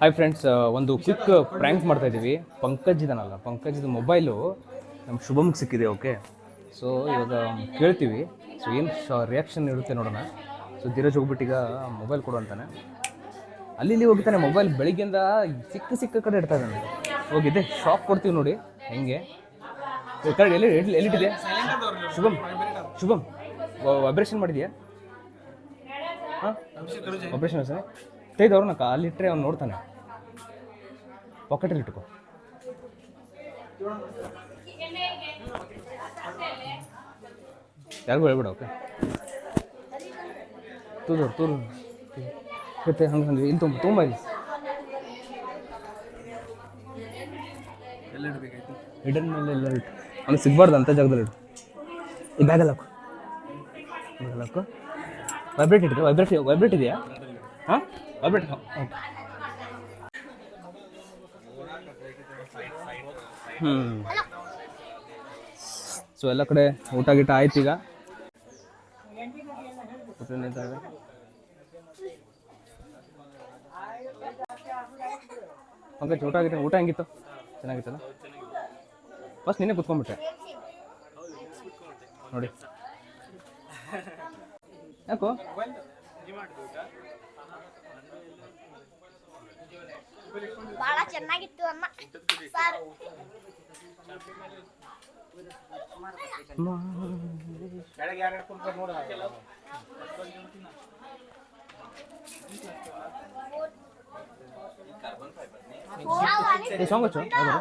Hi friends ಒಂದು quick prank ಮಾಡ್ತಾ ಇದ್ದೀವಿ. ಪಂಕಜ್ ಇದನ್ನಲ್ಲ ಪಂಕಜ್ದು ಮೊಬೈಲು ನಮ್ಮ ಶುಭಮ್ಗೆ ಸಿಕ್ಕಿದೆ ಓಕೆ ಸೊ ಇವಾಗ ಕೇಳ್ತೀವಿ. ಸೊ ಏನು ರಿಯಾಕ್ಷನ್ ಇರುತ್ತೆ ನೋಡೋಣ. ಸೊ ಧೀರಜ್ ಹೋಗ್ಬಿಟ್ಟು ಈಗ ಮೊಬೈಲ್ ಕೊಡು ಅಂತಾನೆ. ಅಲ್ಲಿ ಇಲ್ಲಿ ಹೋಗ್ತಾನೆ ಮೊಬೈಲ್ ಬೆಳಿಗ್ಗೆಯಿಂದ ಸಿಕ್ಕ ಸಿಕ್ಕ ಕಡೆ ಇಡ್ತಾ ಇದ್ದಾನೆ. ಹೋಗಿದೆ ಶಾಕ್ ಕೊಡ್ತೀವಿ ನೋಡಿ, ಹೆಂಗೆ? ಎಲ್ಲಿ ಎಲ್ಲಿ ಎಲ್ಲಿಟ್ಟಿದೆ ಶುಭಮ್ ಶುಭಮ್ ವೈಬ್ರೇಷನ್ ಮಾಡಿದೆಯಾ? ಹಾಂ? ಆಪ್ರೇಷನ್ ಸರ್ ತೆಗೆದು ಅವ್ರನ್ನ ಅಲ್ಲಿ ಇಟ್ಟರೆ ಅವ್ನು ನೋಡ್ತಾನೆ. ಪಾಕೆಟಲ್ಲಿ ಇಟ್ಕೋ. ಯಾರಿಗೂ ಹೇಳ್ಬಿಡ ಓಕೆ ತೂರು ತೂರು ಮತ್ತೆ ಹಂಗೆ ಹಂಗೆ ಇಲ್ಲಿ ತುಂಬ ತುಂಬ ಇಲ್ಲಿ ಹಿಡನ್ ಮೇಲೆ ಎಲ್ಲ ಇಟ್ಟು ಅವ್ನು ಸಿಗ್ಬಾರ್ದು ಅಂತ ಜಾಗದಲ್ಲಿ ಇಟ್ಟು ಈ ಬ್ಯಾಗಲ್ಲಿ ಹಾಕು. ಬ್ಯಾಗಲ್ಲಿ ಹಾಕು. ವೈಬ್ರೇಟ್ ಇಟ್ಟು ವೈಬ್ರೇಟ್ ವೈಬ್ರೇಟ್ ಇದೆಯಾ? ಹಾಂ ಓಕೆ ಹ್ಞೂ ಸೊ ಎಲ್ಲ ಕಡೆ ಊಟ ಗೀಟ ಆಯ್ತು ಈಗ. ಪಂಕಜ್, ಊಟ ಆಗಿತ್ತು ಊಟ ಹೆಂಗಿತ್ತು? ಚೆನ್ನಾಗಿತ್ತಲ್ಲ? ಫಸ್ಟ್ ನೀನೇ ಕುತ್ಕೊಂಡ್ಬಿಟ್ಟೆ. ನೋಡಿ. ಯಾಕೋ? ಬಹಳ ಚೆನ್ನಾಗಿತ್ತು ಅನ್ನ ಸಾರು. ಈ ಸಾಂಗ್ ಹಚ್ಚು. ಯಾವ್ದು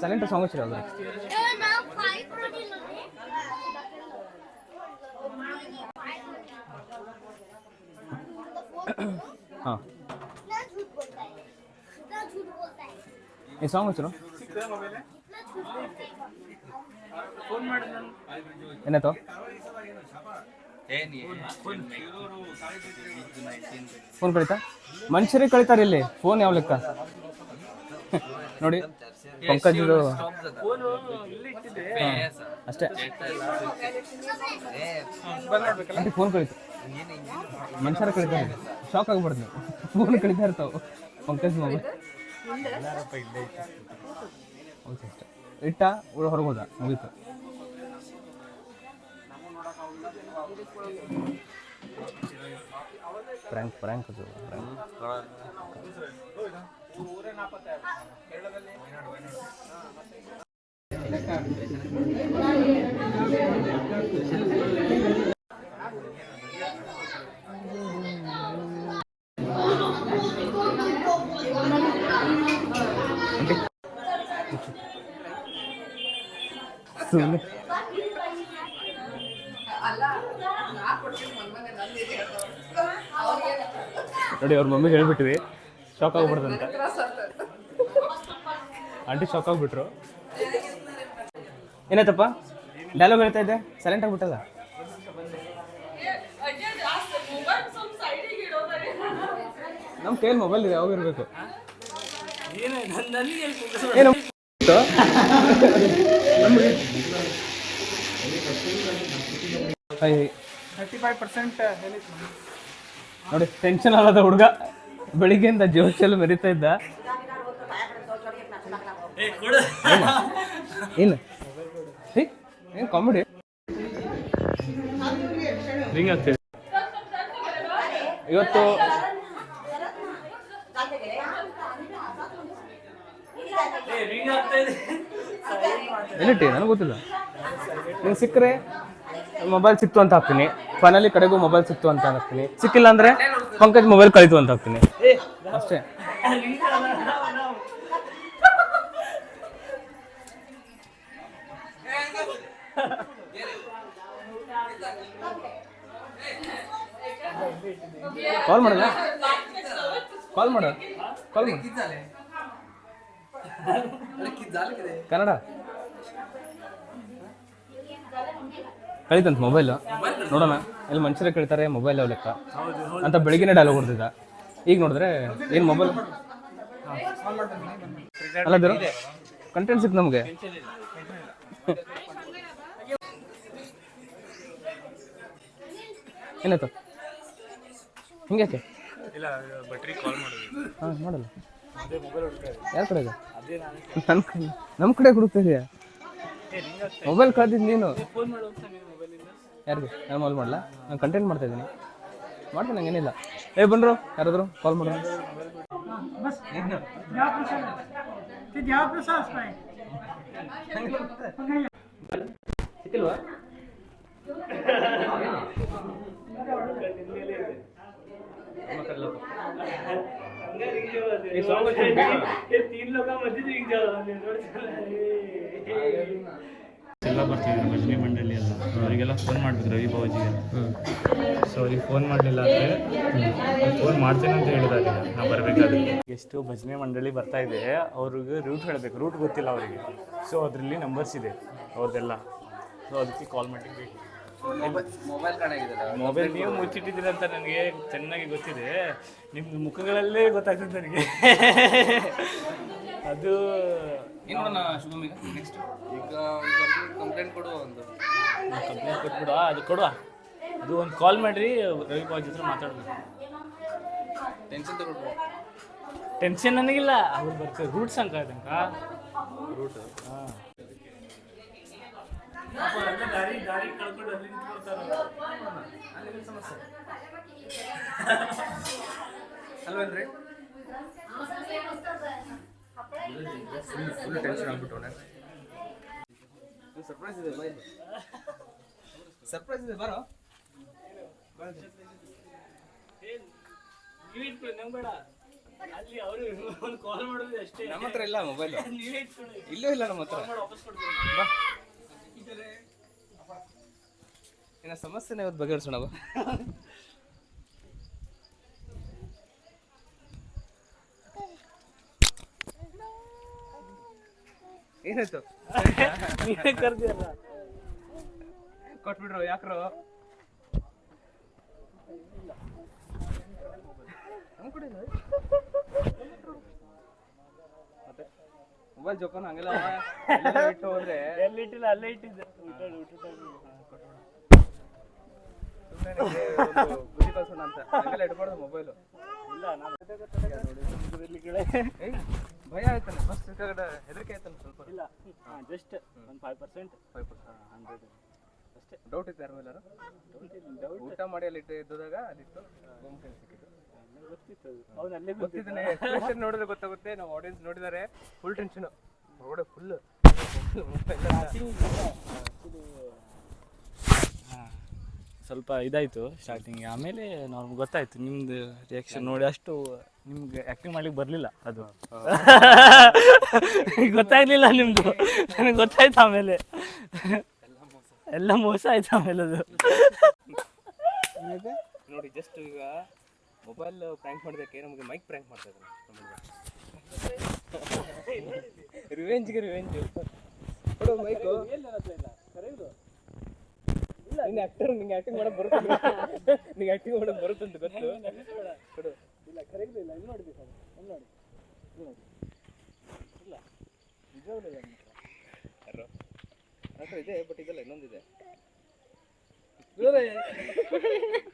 ಸೈಲೆಂಟ್ ಸಾಂಗ್ ಹಚ್ಚಿರಿ ಈ ಸಾಂಗ್ ಹೆಸರು ಏನಾಯ್ತು? ಫೋನ್ ಕಳಿತಾ? ಮನುಷ್ಯರೇ ಕಳಿತಾರೆ ಇಲ್ಲಿ. ಫೋನ್ ಯಾವ ಲೆಕ್ಕ? ನೋಡಿ ಪಂಕಜ್ ಅಷ್ಟೇ. ಫೋನ್ ಕಳಿತು. ಮನುಷ್ಯರ ಕಳೀತಾರೆ. ಶಾಕ್ ಆಗ್ಬಾರ್ದು ಫೋನ್ ಕಳಿತಾ ಇರ್ತಾವ. ಪಂಕಜ್ ಮೊಬೈಲ್ ಓಕೆ ಇಟ್ಟ. ಹೊರಗೆ ಹೋದ ಮುಗೀತು. ಪ್ರ್ಯಾಂಕ್ ಪ್ರ್ಯಾಂಕ್ ಅದು ಪ್ರ್ಯಾಂಕ್ ಸುಮ್ಮನೆ ನೋಡಿ ಅವ್ರ ಮಮ್ಮಿಗೆ ಹೇಳ್ಬಿಟ್ವಿ ಶಾಕ್ ಆಗ್ಬಿಡ್ದು ಅಂತ ಆಂಟಿ ಶಾಕ್ ಆಗ್ಬಿಟ್ರು. ಏನಾಯ್ತಪ್ಪ? ಡೈಲಾಗ್ ಹೇಳ್ತಾ ಇದ್ದೆ. ಸೈಲೆಂಟ್ ಆಗ್ಬಿಟ್ಟಲ್ಲ? ನಮ್ಮ ಕೈಯಲ್ಲಿ ಮೊಬೈಲ್ ಇದೆ ಯಾವಾಗ ಇರಬೇಕು. ಏನು? ಹಾಯ್ ಥರ್ಟಿ ಫೈವ್ ಪರ್ಸೆಂಟ್ ನೋಡಿ ಟೆನ್ಷನ್ ಆಗದ ಹುಡುಗ. ಬೆಳಿಗ್ಗೆಯಿಂದ ಜೋಶಲ್ಲಿ ಮೆರಿತಾ ಇದ್ದ. ಏನು? ಏನು ಕಾಮಿಡಿ ರಿಂಗ್ ಇವತ್ತು ಎಲ್ಲಿಟ್ಟಿ ನನಗೆ ಗೊತ್ತಿಲ್ಲ. ನಿಂಗೆ ಸಿಕ್ಕರೆ ಮೊಬೈಲ್ ಸಿಕ್ತು ಅಂತ ಹಾಕ್ತೀನಿ. ಫೈನಲಿ ಕಡೆಗೂ ಮೊಬೈಲ್ ಸಿಕ್ತು ಅಂತ ಹಾಕ್ತೀನಿ. ಸಿಕ್ಕಿಲ್ಲ ಅಂದ್ರೆ ಪಂಕಜ್ ಮೊಬೈಲ್ ಕಳೀತು ಅಂತ ಹಾಕ್ತೀನಿ. ಅಷ್ಟೇ. ಕಾಲ್ ಮಾಡೋಣ ಕಾಲ್ ಮಾಡು. ಕಾಲ್ ಮಾಡು. ಕನ್ನಡ? ಕಳಿತಂತ ಮೊಬೈಲ್. ನೋಡೋಣ. ಇಲ್ಲಿ ಮನುಷ್ಯರೇ ಕೇಳ್ತಾರೆ ಮೊಬೈಲ್ ಯಾವ ಲೆಕ್ಕ. ಅಂತ ಬೆಳಗಿನ ಡೈಲಾಗ್ ಹೊಡೆದಿದ್ದ. ಈಗ ನೋಡಿದ್ರೆ ಏನು ಮೊಬೈಲ್? ಅಲ್ಲ ಬೇರೆ ಕಂಟೆಂಟ್ ಸಿಕ್ತು ನಮಗೆ. ಏನಾಯ್ತು? ಹಿಂಗ್ಯಾಕೆ? ಇಲ್ಲ ಕಾಲ್ ಮಾಡಲ್ಲ ಯಾರ ಕಡೆ ನನ್ನ ಕಡೆ ನಮ್ಮ ಕಡೆ ಹುಡುಕ್ತಾ ಇದೆಯಾ? ಮೊಬೈಲ್ ಕಳ್ದಿದ್ದು ನೀನು. ಯಾರಿಗೆ? ನಾನು ಮೊಬೈಲ್ ಮಾಡಲ್ಲ ನಾನು ಕಂಟೆಂಟ್ ಮಾಡ್ತಾ ಇದ್ದೀನಿ. ಮಾಡ್ತೀನಿ ನಂಗೇನಿಲ್ಲ ಏ ಬನ್ರು ಯಾರಾದ್ರು ಕಾಲ್ ಮಾಡೋಣ ಸಿಕ್ಕಿಲ್ವಾ? ಎಲ್ಲ ಬರ್ತಿದ್ರು, ಭಜನೆ ಮಂಡಳಿ ಎಲ್ಲ. ಅವರಿಗೆಲ್ಲ ಫೋನ್ ಮಾಡ್ಬೇಕು, ರವಿ ಬಾಬಾಜಿಗೆ ಸೊ ಅವ್ರಿಗೆ ಫೋನ್ ಮಾಡಲಿಲ್ಲ ಅಂದರೆ ಫೋನ್ ಮಾಡ್ತೇನೆ ಅಂತ ಹೇಳಿದಾಗ ನಾವು ಬರಬೇಕಾದ್ರೆ. ಎಷ್ಟು ಭಜನೆ ಮಂಡಳಿ ಬರ್ತಾ ಇದೆ, ಅವ್ರಿಗೆ ರೂಟ್ ಹೇಳಬೇಕು. ರೂಟ್ ಗೊತ್ತಿಲ್ಲ ಅವರಿಗೆ. ಸೊ ಅದರಲ್ಲಿ ನಂಬರ್ಸ್ ಇದೆ, ಅವ್ರದ್ದೆಲ್ಲ. ಸೊ ಅದಕ್ಕೆ ಕಾಲ್ ಮಾಡಿರ್ಬೇಕು ಮೊಬೈಲ್ ಮೊಬೈಲ್ ನೀವು ಮುಚ್ಚಿಟ್ಟಿದ್ದೀರ ಅಂತ ನನಗೆ ಚೆನ್ನಾಗಿ ಗೊತ್ತಿದೆ. ನಿಮ್ಮ ಮುಖಗಳಲ್ಲೇ ಗೊತ್ತಾಗ್ತದೆ ನನಗೆ. ಅದು ಏನು ಶುಭಮ್ ಈಗ? ನೆಕ್ಸ್ಟ್ ಈಗ ಕಂಪ್ಲೇಂಟ್ ಕೊಡುವ ಒಂದು. ಕಂಪ್ಲೇಂಟ್ ಕೊಟ್ಬಿಡುವ ಅದು ಕೊಡುವ. ಅದು ಒಂದು ಕಾಲ್ ಮಾಡಿರಿ ರವಿ ಬಾಜ್ ಹತ್ರ ಮಾತಾಡ್ಬೇಕು. ಟೆನ್ಷನ್ ತಗೊಳ್ಬೇಡ. ಟೆನ್ಷನ್ ನನಗಿಲ್ಲ. ಅವ್ರು ಬರ್ತಾರೆ. ರೂಟ್ಸ್ ಅಂಕ ತನಕ ರೂಟ್ ಹಾಂ. ಅಲ್ವೇನ್ರಿ? ಫುಲ್ ಟೆನ್ಷನ್ ಆಗ್ಬಿಟ್ಟವನೆ ಸರ್ಪ್ರೈಸ್ ಇದೆ ಬೈ ಸರ್ಪ್ರೈಸ್ ಇದೆ ಬರೋ. ನೀವೇ ಇಟ್ಕೊಳ್ಳಿ ನಂಗೆ ಬೇಡ. ಅಲ್ಲಿ ಅವರು ಒಂದು ಕಾಲ್ ಮಾಡೋದು ಅಷ್ಟೇ. ನಮ್ಮ ಹತ್ರ ಇಲ್ಲ ಮೊಬೈಲ್ ಇಲ್ಲೂ ಇಲ್ಲ ನಮ್ಮ ಹತ್ರ ಮಾಡಿ ವಾಪಸ್ ಕೊಡ್ತೀನಿ. ಬಾ. ಇನ್ನ ಸಮಸ್ಯೆನ ಇವತ್ತು ಬಗೆಹರಿಸೋಣ ಏನಾಯ್ತು? ನೀವೇ ಕರ್ದಿಯಲ್ಲ? ಕೊಟ್ಬಿಟ್ರು ಯಾಕ್ರು? ನಮ್ ಕಡೆ. ಮೊಬೈಲ್ ಜೋಪಾನ ಹಂಗೆಲ್ಲ. ಎಲ್ಲೆಲ್ಲೋ ಇಟ್ಟು ಹೋದ್ರೆ. ಎಲ್ಲಿ ಇಟ್ಟಿಲ್ಲ ಅಲ್ಲೇ ಇಟ್ಟಿದ್ದೆ. ಊಟ ಊಟ ಬುದ್ಧಿ ಕಲ್ಸೋಣ ಅಂತ ಹಂಗೆಲ್ಲ ಇಟ್ಬಾರ್ದು ಮೊಬೈಲು ಇಲ್ಲ. ನಾನು ಭಯ ಆಯ್ತಾನೆ ಫಸ್ಟ್ ಹೆದರಿಕೆ ಆಯ್ತಾನೆ ಸ್ವಲ್ಪ ಇಲ್ಲ ಜಸ್ಟ್ ಒಂದು five percent five percent hundred ಅಷ್ಟೇ. ಡೌಟ್ ಇತ್ತು ಯಾರು ಎಲ್ಲರೂ? ಡೌಟ್ ಊಟ ಮಾಡಿ ಅಲ್ಲಿ ಇಟ್ಟು ಇದ್ದಾಗ ಅಲ್ಲಿತ್ತು ಕೈ ಸಿಕ್ಕಿತ್ತು ಗೊತ್ತಿದ್ದಾನೆ ಎಕ್ಸ್ಪ್ರೆಷನ್ ನೋಡಿದ್ರೆ ಗೊತ್ತಾಗುತ್ತೆ ನಾವು ಆಡಿಯನ್ಸ್ ನೋಡಿದ್ದಾರೆ. ಫುಲ್ ಟೆನ್ಷನ್ ನೋಡೋ ಫುಲ್ ಸ್ವಲ್ಪ ಇದಾಯಿತು ಸ್ಟಾರ್ಟಿಂಗ್ ಆಮೇಲೆ ನಮ್ಗೆ ಗೊತ್ತಾಯ್ತು. ನಿಮ್ದು ರಿಯಾಕ್ಷನ್ ನೋಡಿ ಅಷ್ಟು ನಿಮ್ಗೆ ಆಕ್ಟಿಂಗ್ ಮಾಡ್ಲಿಕ್ಕೆ ಬರಲಿಲ್ಲ ಅದು. ಗೊತ್ತಾಗ್ಲಿಲ್ಲ ನಿಮ್ಮದು ನನಗೆ ಗೊತ್ತಾಯ್ತು ಆಮೇಲೆ. ಎಲ್ಲ ಮೋಸ. ಆಯ್ತು ಆಮೇಲೆ ಅದು. ನೋಡಿ ಜಸ್ಟ್ ಈಗ ಮೊಬೈಲ್ ಪ್ರ್ಯಾಂಕ್ ಮಾಡೋದಕ್ಕೆ ನಮಗೆ ಮೈಕ್ ಪ್ರ್ಯಾಂಕ್ ಮಾಡ್ತಾ ಇದ್ದಾರೆ. ರಿವೆಂಜ್ಗೆ ರಿವೆಂಜ್ ಕೊಡು ಮೈಕು ನಿನ್ನ ಆಕ್ಟರ್ ನಿಂಗೆ ಆಕ್ಟಿಂಗ್ ಮಾಡಕ್ ಬರುತ್ತೆ ನಿಂಗೆ ಆಕ್ಟಿಂಗ್ ಮಾಡಕ್ ಬರುತ್ತೆ ಅಂತ ಗೊತ್ತು. ಕೊಡು. ಇಲ್ಲ ಕರೆಕ್ಟ್ ಇಲ್ಲ ಇದು ನೋಡಿ ಸರ್ ಇಲ್ಲಿ ನೋಡಿ ಇಲ್ಲ ನಿಜವಾಗ್ಲೂ ಇಲ್ಲ ಇದೆ ಬಟ್ ಇದೆಲ್ಲ ಇನ್ನೊಂದಿದೆ.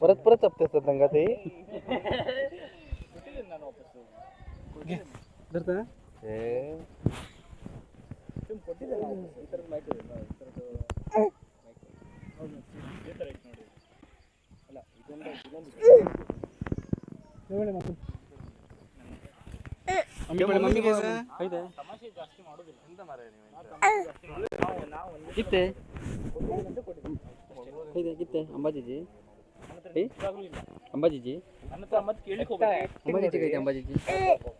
परत परत चपते असतात दंगा ते ಕೊಟ್ಟಿದ್ದೀನಿ ನಾನು ವಾಪಸ್ಸು ಸುಮ್ ಅಂಬಾಜಿಜಿ. ಅಂಬಾಜಿಜಿ ಅಂಬಾಜಿಜಿ.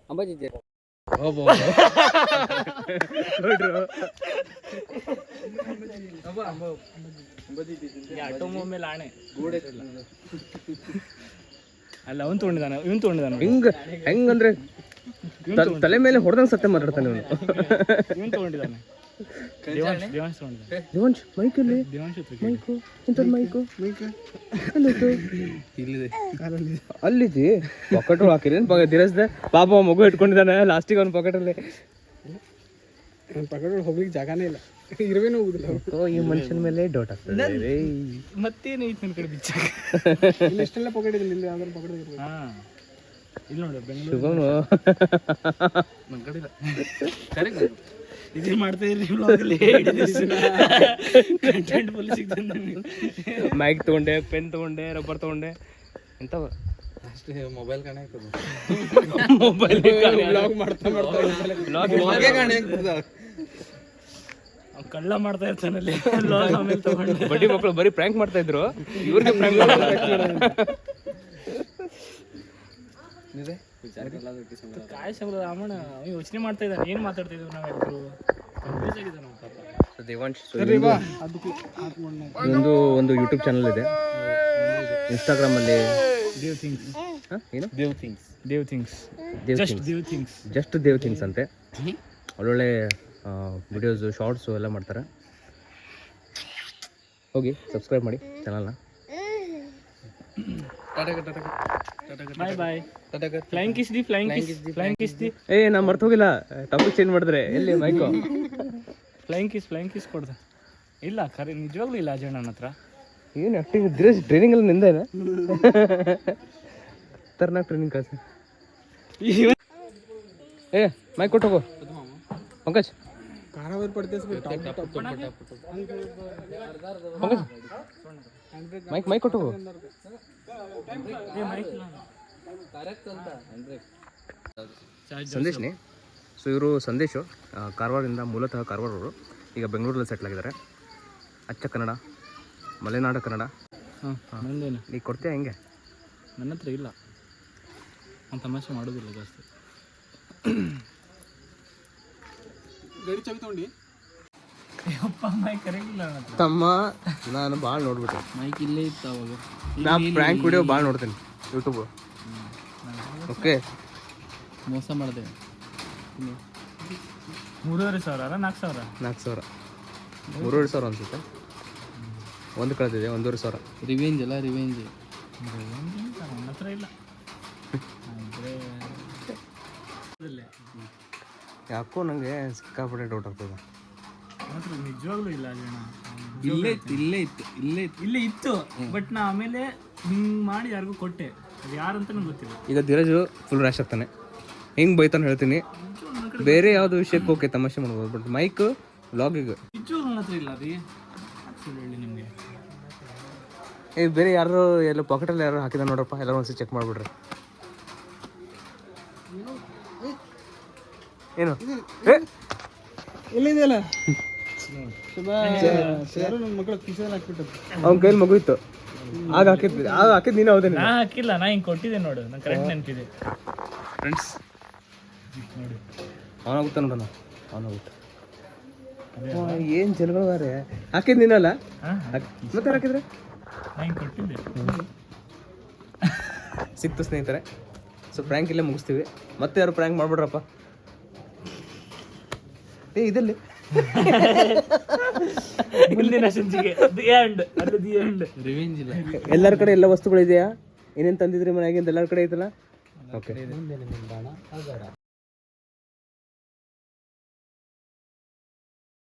ಅಂಬಾಜಿಜಿ. ಅಲ್ಲ ಅವನ್ ತೊಗೊಂಡಿದಾನ ಇವನ್ ತೊಗೊಂಡಿದ್ದಾನ. ಹಿಂಗ ಹೆಂಗಂದ್ರೆ ತಲೆ ಮೇಲೆ ಹೊಡೆದಂಗೆ ಸತ್ಯ ಮಾತಾಡ್ತಾನೆ ಇವನು. ಇವನ್ ದೇವಾಂಶ್ ಮೈಕ್ ಇಲ್ಲಿ ಮೈಕು. ಇಂಥದ್ದು ಮೈಕು. ಎಲ್ಲಿತ್ತು? ಅಲ್ಲಿದಿ ಪಾಕೆಟ್ ಹಾಕಿರಿ. ದಿರಸ್ದೆ ಪಾಪ ಮಗು ಇಟ್ಕೊಂಡಿದ್ದಾನೆ. ಲಾಸ್ಟಿಗೆ ಅವ್ನ ಪಾಕೆಟಲ್ಲಿ ಪಾಕೆಟ್ ಹೋಗ್ಲಿಕ್ಕೆ ಜಾಗನೇ ಇಲ್ಲ. ಇರುವೇನು ಹೋಗುದಿಲ್ಲ ಓ ಈ ಮನುಷ್ಯನ ಮೇಲೆ ಡೌಟ್ ಆಗ್ತದೆ ರೇ. ಮತ್ತೇನೈತೆ ನನ್ನ ಕಡೆ ಬಿಚ್ಚ ಇಲ್ಲಿ ಎಷ್ಟೆಲ್ಲ ಪಕಡ್ ಇದೆ ಇಲ್ಲಿ ಯಾವ್ದಾದ್ರು ಪಾಕೆಟ್ ಇರ್ಬೇಕು ಹಾಂ. ಇಲ್ಲಿ ನೋಡಿ ಬೆಂಗಳೂರು ಶುಭಮ್ ನನ್ನ ಕಡೆ ಇಲ್ಲ. ಇದೇ ಮಾಡ್ತಾ ಬ್ಲಾಗಲ್ಲಿ ಕಂಟೆಂಟ್ ಫುಲ್ ಸಿಗ್ತದೆ ನನಗೆ ಮೈಕ್ ತಗೊಂಡೆ ಪೆನ್ ತಗೊಂಡೆ ರಬ್ಬರ್ ತಗೊಂಡೆ. ಎಂತವ ಅಷ್ಟೇ ಮೊಬೈಲ್ ಬ್ಲಾಗ್ ಮಾಡ್ತಾ ಮಾಡ್ತಾ ಕಳ್ಳ ಮಾಡ್ತಾ ಇರ್ತಾನಲ್ಲಿ ಬ್ಲಾಗ್ ಆಮೇಲೆ ತಗೊಂಡೆ. ಬಡ್ಡಿ ಮಕ್ಕಳು ಬರೀ ಪ್ರ್ಯಾಂಕ್ ಮಾಡ್ತಾ ಇದ್ರು. ಇವ್ರಿಗೆ ಪ್ರ್ಯಾಂಕ್ ಕಾಯ್ ಸಗಲ ರಾಮಣ್ಣ ಅವ್ನು ಯೋಚನೆ ಮಾಡ್ತಾ ಇದ್ದಾನೆ. ಏನು ಅದಕ್ಕೆ ಹಾಕೊಂಡು ಒಂದು ಒಂದು ಯೂಟ್ಯೂಬ್ ಚಾನಲ್ ಇದೆ. ಇನ್ಸ್ಟಾಗ್ರಾಮ್ ಅಲ್ಲಿ ದೇವ್ ಥಿಂಗ್ಸ್ ಹ? ಏನು? Dev things Dev things just things Dev things just Dev things ಅಂತೆ. ಒಳ್ಳೊಳ್ಳೆ ವಿಡಿಯೋಸು ಶಾರ್ಟ್ಸು ಎಲ್ಲ ಮಾಡ್ತಾರೆ. ಹೋಗಿ ಸಬ್ಸ್ಕ್ರೈಬ್ ಮಾಡಿ ಚಾನಲ್ನ bye bye flying kiss the flying kiss flying kiss ದಿ ಏ ನಾ ಮರ್ತ ಹೋಗಿಲ್ಲ. ಟಾಪಿಕ್ ಚೇಂಜ್ ಮಾಡಿದ್ರೆ ಎಲ್ಲಿ mic flying kiss flying kiss ಕೊಡ್ದೆ. ಇಲ್ಲ ಖರೆ ನಿಜವಾಗ್ಲೂ ಇಲ್ಲ ಅಜಯ್ ನನ್ನ ಹತ್ರ. ಏನು ಆಕ್ಟಿವ್ ಇದ್ರೆ ಟ್ರೈನಿಂಗ್ ಅಲ್ಲಿ ನಿಂದೇನ ತರ್ನಾಕ್ ಟ್ರೈನಿಂಗ್ ಕಳ್ಸಿ. ಏ ಮೈಕ್ ಕೊಟ್ಟು ನೀ ಅಂತ ಸಂದೇಶ್ನಿ. ಸೊ ಇವರು ಸಂದೇಶು ಕಾರವಾರದಿಂದ ಮೂಲತಃ ಕಾರವಾರವರು. ಈಗ ಬೆಂಗಳೂರಲ್ಲಿ ಸೆಟ್ಲ್ ಆಗಿದ್ದಾರೆ. ಅಚ್ಚ ಕನ್ನಡ ಮಲೆನಾಡ ಕನ್ನಡ. ಹಾಂ ನಂದೇನು? ನೀ ಕೊಡ್ತೀಯ ಹೆಂಗೆ? ನನ್ನ ಹತ್ರ ಇಲ್ಲ. ನಾನು ತಮಾಷೆ ಮಾಡೋದಿಲ್ಲ ಜಾಸ್ತಿ. ಗಡಿ ಚಾವಿ ತಗೊಂಡಿ. ತಮ್ಮ ನಾನು ಭಾಳ ನೋಡ್ಬಿಟ್ಟೆ. ಮೈಕ್ ಇಲ್ಲೇ ಇತ್ತು ಅವಾಗ. ನಾ ಪ್ರ್ಯಾಂಕ್ ವಿಡಿಯೋ ಭಾಳ ನೋಡ್ತೀನಿ ಯೂಟ್ಯೂಬ್ ಓಕೆ ಮೋಸ ಮಾಡಿದೆ. ಮೂರುವರೆ ಸಾವಿರ ಅಲ್ಲ ನಾಲ್ಕು ಸಾವಿರ? ನಾಲ್ಕು ಸಾವಿರ. ಮೂರುವರೆ ಸಾವಿರ ಅನ್ಸುತ್ತೆ. ಒಂದು ಕಳೆದಿದೆ ಒಂದೂವರೆ ಸಾವಿರ. ರಿವೆಂಜ್ ಅಲ್ಲ ರಿವೆಂಜ್ ನನ್ನ ಹತ್ರ ಇಲ್ಲ. ಅಂದರೆ ಯಾಕೋ ನನಗೆ ಸಿಕ್ಕಾಪಟ್ಟೆ ಡೌಟ್ ಆಗ್ತದೆ. ನಿಜವಾಗ್ಲೂ ಇಲ್ಲ ಅಜಣ ಇಲ್ಲೇ ಇತ್ತು ಇಲ್ಲೇ ಇತ್ತು ಇಲ್ಲೇ ಇತ್ತು. ಇಲ್ಲೇ ಇತ್ತು ಬಟ್ ನಾ ಆಮೇಲೆ ಹಿಂಗೆ ಮಾಡಿ ಯಾರಿಗೂ ಕೊಟ್ಟೆ. ಅದು ಯಾರಂತ ನಂಗೆ ಗೊತ್ತಿಲ್ಲ. ಈಗ ಧೀರಜ್ ಫುಲ್ ರ್ಯಾಶ್ ಆಗ್ತಾನೆ. ಹೆಂಗೆ ಬೈತಾನೆ ಹೇಳ್ತೀನಿ. ಬೇರೆ ಯಾವ್ದು ವಿಷಯಕ್ಕೆ ಓಕೆ ತಮಾಷೆ ಮಾಡ್ಬೋದು ಬಟ್ ಮೈಕ್ ವ್ಲಾಗಿಗೆ ನಿಜವಾಗ್ಲೂ ನನ್ನ ಹತ್ರ ಇಲ್ಲ ರೀ. ಹೇಳಿ ನಿಮಗೆ. ಏ ಬೇರೆ ಯಾರು ಎಲ್ಲ ಪಾಕೆಟಲ್ಲಿ ಯಾರು ಹಾಕಿದ ನೋಡ್ರಪ್ಪ ಎಲ್ಲರೂ ಒಂದ್ಸರಿ ಚೆಕ್ ಮಾಡಿಬಿಡ್ರಿ. ಏನು? ಎಲ್ಲಿದೆಯಲ್ಲ? ಅವ್ನ ಕೈಲಿ ಮಗು ಇತ್ತು ಆಗ ಹಾಕಿದ್ವಿ. ಆಗ ಹಾಕಿದ್ ನೀನು ಹೌದೇ ನಾ ಹಾಕಿಲ್ಲ ನಾ ಹಿಂಗೆ ಕೊಟ್ಟಿದ್ದೆ ನೋಡು. ನಂಗೆ ಕರೆಕ್ಟ್ ನೆನಪಿದೆ. ಫ್ರೆಂಡ್ಸ್ ಅವನಾಗುತ್ತ ನೋಡೋಣ. ಅವನಾಗುತ್ತ. ಏನು ಜನಗಳು ಬಾರೆ ಹಾಕಿದ್ ನೀನಲ್ಲ? ಹಾಂ. ಹಾಕ್- ಮತ್ತೆ ಯಾರ್ ಹಾಕಿದ್ರೆ? ನಾ ಹಿಂಗೆ ಕೊಟ್ಟಿದ್ದೆ. ಸಿಕ್ತು ಸ್ನೇಹಿತರೆ. ಸೊ ಪ್ರ್ಯಾಂಕ್ ಇಲ್ಲೇ ಮುಗಿಸ್ತೀವಿ. ಮತ್ತೆ ಯಾರು ಪ್ರ್ಯಾಂಕ್ ಮಾಡ್ಬಿಡ್ರಪ್ಪ? ಏ ಇದಲ್ಲಿ? ಮುಂದಿನ ಸಂಚಿಕೆ ದಿ ಎಂಡ್ ಅದು ದಿ ಎಂಡ್ ರಿವೆಂಜ್ ಇಲ್ಲ. ಎಲ್ಲರ ಕಡೆ ಎಲ್ಲ ವಸ್ತುಗಳಿದೆಯಾ? ಏನೇನು ತಂದಿದ್ರಿ ಮನೆಗೆ? ಎಲ್ಲರ ಕಡೆ ಐತಲ್ಲ? ಓಕೆ